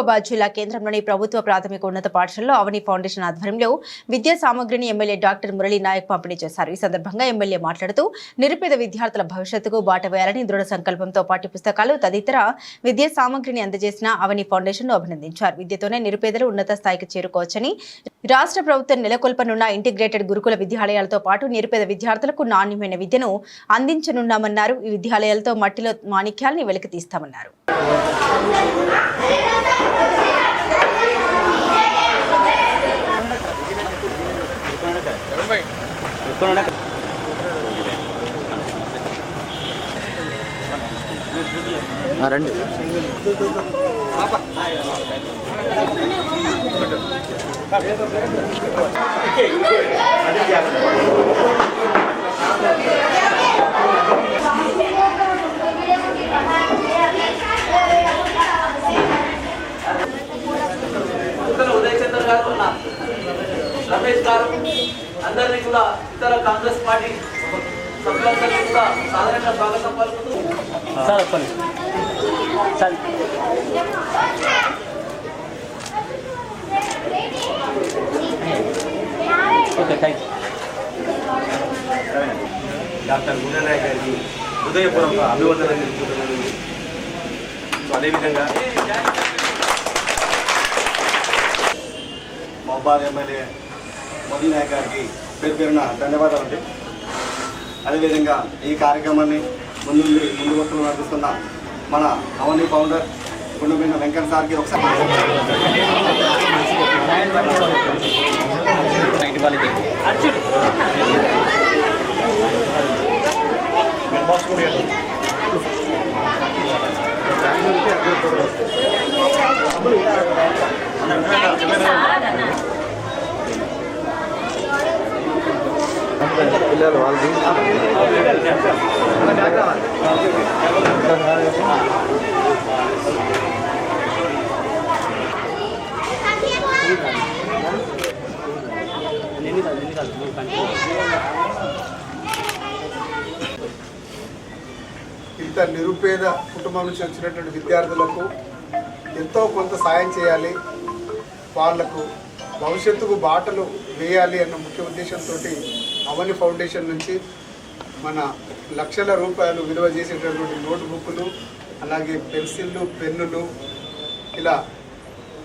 మహబూబాబాద్ జిల్లా కేంద్రంలోని ప్రభుత్వ ప్రాథమిక ఉన్నత పాఠశాలలో అవని ఫౌండేషన్ ఆధ్వర్యంలో విద్యా సామగ్రిని ఎమ్మెల్యే డాక్టర్ మురళీ నాయక్ పంపిణీ చేశారు. ఈ సందర్భంగా ఎమ్మెల్యే మాట్లాడుతూ నిరుపేద విద్యార్థుల భవిష్యత్తుకు బాట వేయాలని దృఢ సంకల్పంతో పాఠ్య పుస్తకాలు తదితర విద్యా సామగ్రిని అందజేసిన అవని ఫౌండేషన్ను అభినందించారు. విద్యతోనే నిరుపేదలు ఉన్నత స్థాయికి చేరుకోవచ్చని రాష్ట్ర ప్రభుత్వం నెలకొల్పనున్న ఇంటిగ్రేటెడ్ గురుకుల విద్యాలయాలతో పాటు నిరుపేద విద్యార్థులకు నాణ్యమైన విద్యను అందించనున్నామన్నారు. ఈ విద్యాలయాలతో మట్టిలో మాణిక్యాల్ని వెలికి రండి. ఉదయ్ చంద్ర గారు రమేష్ గారు అందరినీ కూడా ఇతర కాంగ్రెస్ పార్టీ సభ్యులందరినీ కూడా సాధారణంగా స్వాగతం పలుకుతూ సార్ చెప్పండి sir okay thank doctor Gundenayak గారికి హృదయపూర్వక అభివందనలు తెలుపుతున్నాను సో అదేవిధంగా మహబాద్ ఎమ్మెల్యే మోదీ నాయక్ గారికి పేరు పేరున ధన్యవాదాలు అండి అదేవిధంగా ఈ కార్యక్రమాన్ని ముందు ముందు వస్తువులు నడిపిస్తున్న మన అవని ఫౌండర్ గుండెమైన వెంకట సార్కి ఒకసారి నైట్ పిల్లలు వాళ్ళు ఇంత నిరుపేద కుటుంబం నుంచి వచ్చినటువంటి విద్యార్థులకు ఎంతో కొంత సాయం చేయాలి. వాళ్ళకు భవిష్యత్తుకు బాటలు వేయాలి అన్న ముఖ్య ఉద్దేశంతో అవని ఫౌండేషన్ నుంచి మన లక్షల రూపాయలు విలువ చేసేటటువంటి నోట్బుక్లు అలాగే పెన్సిళ్ళు పెన్నులు ఇలా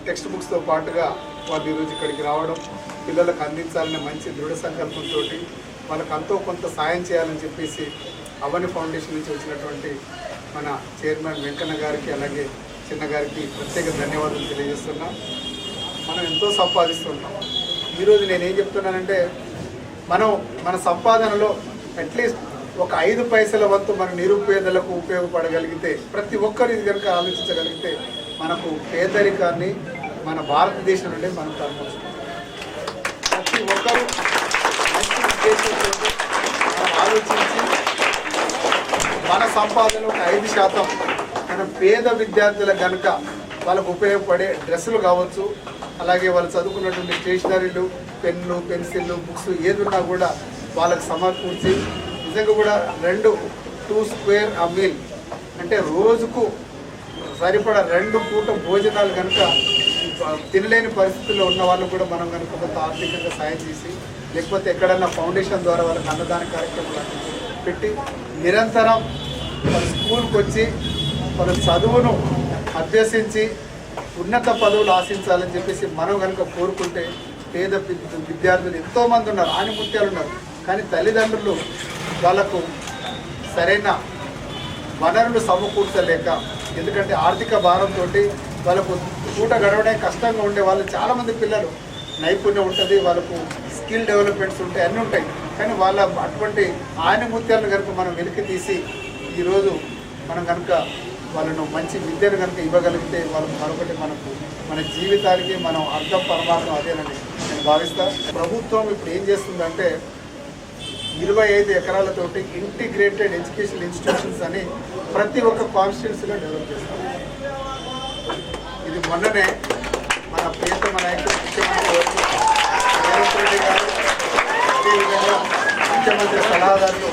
టెక్స్ట్ బుక్స్తో పాటుగా వాళ్ళు ఈరోజు ఇక్కడికి రావడం పిల్లలకు అందించాలనే మంచి దృఢ సంకల్పంతో వాళ్ళకు అంతో కొంత సాయం చేయాలని చెప్పేసి అవని ఫౌండేషన్ నుంచి వచ్చినటువంటి మన చైర్మన్ వెంకన్న గారికి అలాగే చిన్న గారికి ప్రత్యేక ధన్యవాదాలు తెలియజేస్తున్నాం. మనం ఎంతో సంపాదిస్తున్నాం ఈరోజు నేను ఏం చెప్తున్నానంటే మనం మన సంపాదనలో అట్లీస్ట్ ఒక ఐదు పైసల వంతు మన నిరుపేదలకు ఉపయోగపడగలిగితే ప్రతి ఒక్కరు ఇది కనుక ఆలోచించగలిగితే మనకు పేదరికాన్ని మన భారతదేశం నుండి మనం తరలించుకుంటాం ప్రతి ఒక్కరు మంచి ఉద్దేశంతో ఆలోచించి మన సంపాదనలో ఒక ఐదు శాతం మన పేద విద్యార్థులకు కనుక వాళ్ళకు ఉపయోగపడే డ్రెస్సులు కావచ్చు అలాగే వాళ్ళు చదువుకున్నటువంటి స్టేషనరీలు పెన్ను పెన్సిళ్ళు బుక్స్ ఏది ఉన్నా కూడా వాళ్ళకు సమకూర్చి నిజంగా కూడా రెండు టూ స్క్వేర్ ఆ మీల్. అంటే రోజుకు సరిపడా రెండు పూట భోజనాలు కనుక తినలేని పరిస్థితుల్లో ఉన్న వాళ్ళు కూడా మనం కనుక కొంత ఆర్థికంగా సాయం చేసి లేకపోతే ఎక్కడన్నా ఫౌండేషన్ ద్వారా వాళ్ళకి అన్నదాన కార్యక్రమాలు పెట్టి నిరంతరం వాళ్ళ స్కూల్కి వచ్చి వాళ్ళ చదువును అభ్యసించి ఉన్నత పదవులు ఆశించాలని చెప్పేసి మనం కనుక కోరుకుంటే పేద విద్యార్థులు ఎంతోమంది ఉన్నారు ఆనిముత్యాలు ఉన్నారు. కానీ తల్లిదండ్రులు వాళ్ళకు సరైన వనరులు సమకూర్చలేక ఎందుకంటే ఆర్థిక భారంతో వాళ్ళకు పూట గడవడే కష్టంగా ఉండే వాళ్ళు చాలామంది పిల్లలు. నైపుణ్యం ఉంటుంది వాళ్ళకు స్కిల్ డెవలప్మెంట్స్ ఉంటాయి అన్నీ ఉంటాయి. కానీ వాళ్ళ అటువంటి ఆనిముత్యాలను కనుక మనం వెలికి తీసి ఈరోజు మనం కనుక వాళ్ళను మంచి విద్యను కనుక ఇవ్వగలిగితే వాళ్ళు మరొకటి మనకు మన జీవితానికి మనం అర్థం పరమార్థం అదేనని నేను భావిస్తా. ప్రభుత్వం ఇప్పుడు ఏం చేస్తుందంటే ఇరవై ఐదు ఎకరాలతోటి ఇంటిగ్రేటెడ్ ఎడ్యుకేషన్ ఇన్స్టిట్యూషన్స్ అని ప్రతి ఒక్క కాన్స్టిట్యున్సీలో డెవలప్ చేస్తాం ఇది మొన్ననే మన ప్రియతమ నాయకుడు ముఖ్యమంత్రి రేవంత్ రెడ్డి గారు అదేవిధంగా ముఖ్యమంత్రి సలహాదారులు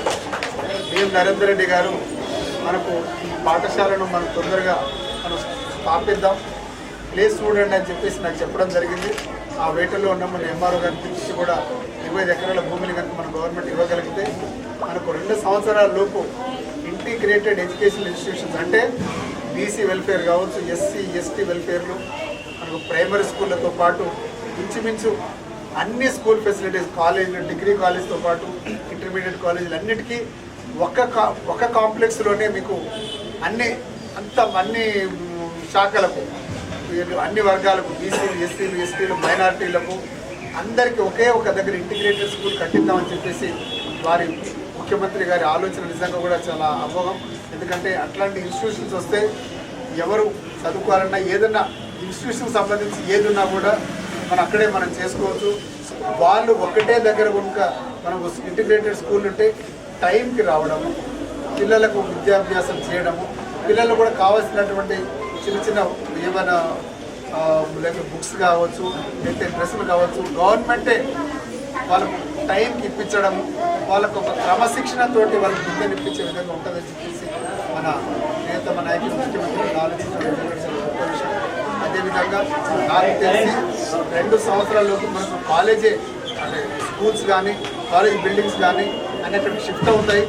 బిఎం నరేందర్ రెడ్డి గారు మనకు ఈ పాఠశాలను మనం తొందరగా మనం స్థాపిద్దాం. ప్లేస్ చూడండి అని చెప్పేసి నాకు చెప్పడం జరిగింది. ఆ వేటలో ఉన్న మన ఎంఆర్ఓ గారి పిలిచి కూడా ఇరవై ఎకరాల భూమిని కనుక మన గవర్నమెంట్ ఇవ్వగలిగితే మనకు రెండు సంవత్సరాల లోపు ఇంటిగ్రేటెడ్ ఎడ్యుకేషన్ ఇన్స్టిట్యూషన్స్ అంటే బీసీ వెల్ఫేర్ కావచ్చు ఎస్సీ ఎస్టీ వెల్ఫేర్లు మనకు ప్రైమరీ స్కూళ్ళతో పాటు ఇంచుమించు అన్ని స్కూల్ ఫెసిలిటీస్ కాలేజీలు డిగ్రీ కాలేజ్తో పాటు ఇంటర్మీడియట్ కాలేజీలు అన్నిటికీ ఒక కా ఒక కాంప్లెక్స్లోనే మీకు అన్ని అంత అన్ని శాఖలకు అన్ని వర్గాలకు బీసీలు ఎస్సీలు ఎస్టీలు మైనారిటీలకు అందరికీ ఒకే ఒక దగ్గర ఇంటిగ్రేటెడ్ స్కూల్ కట్టిద్దామని చెప్పేసి వారి ముఖ్యమంత్రి గారి ఆలోచన నిజంగా కూడా చాలా అమోఘం. ఎందుకంటే అట్లాంటి ఇన్స్టిట్యూషన్స్ వస్తే ఎవరు చదువుకోవాలన్నా ఏదన్నా ఇన్స్టిట్యూషన్ సంబంధించి ఏదన్నా కూడా మనం అక్కడే మనం చేసుకోవచ్చు. వాళ్ళు ఒకటే దగ్గర కనుక మనం ఇంటిగ్రేటెడ్ స్కూల్ ఉంటే టైంకి రావడము పిల్లలకు విద్యాభ్యాసం చేయడము పిల్లలు కూడా కావాల్సినటువంటి చిన్న చిన్న ఏమైనా లేకపోతే బుక్స్ కావచ్చు లేకపోతే డ్రెస్సులు కావచ్చు గవర్నమెంటే వాళ్ళకు టైంకి ఇప్పించడం వాళ్ళకు ఒక క్రమశిక్షణతోటి వాళ్ళకి విద్యను ఇప్పించే విధంగా ఉంటుందని చెప్పేసి మన నేత మన నాయకులు ముఖ్యమంత్రి ఆలోచించడం గొప్ప విషయం. అదేవిధంగా నాకు తెలిసి రెండు సంవత్సరాల్లోపు మనకు కాలేజే అంటే స్కూల్స్ కానీ కాలేజ్ బిల్డింగ్స్ కానీ అనేటువంటి షిఫ్ట్ అవుతాయి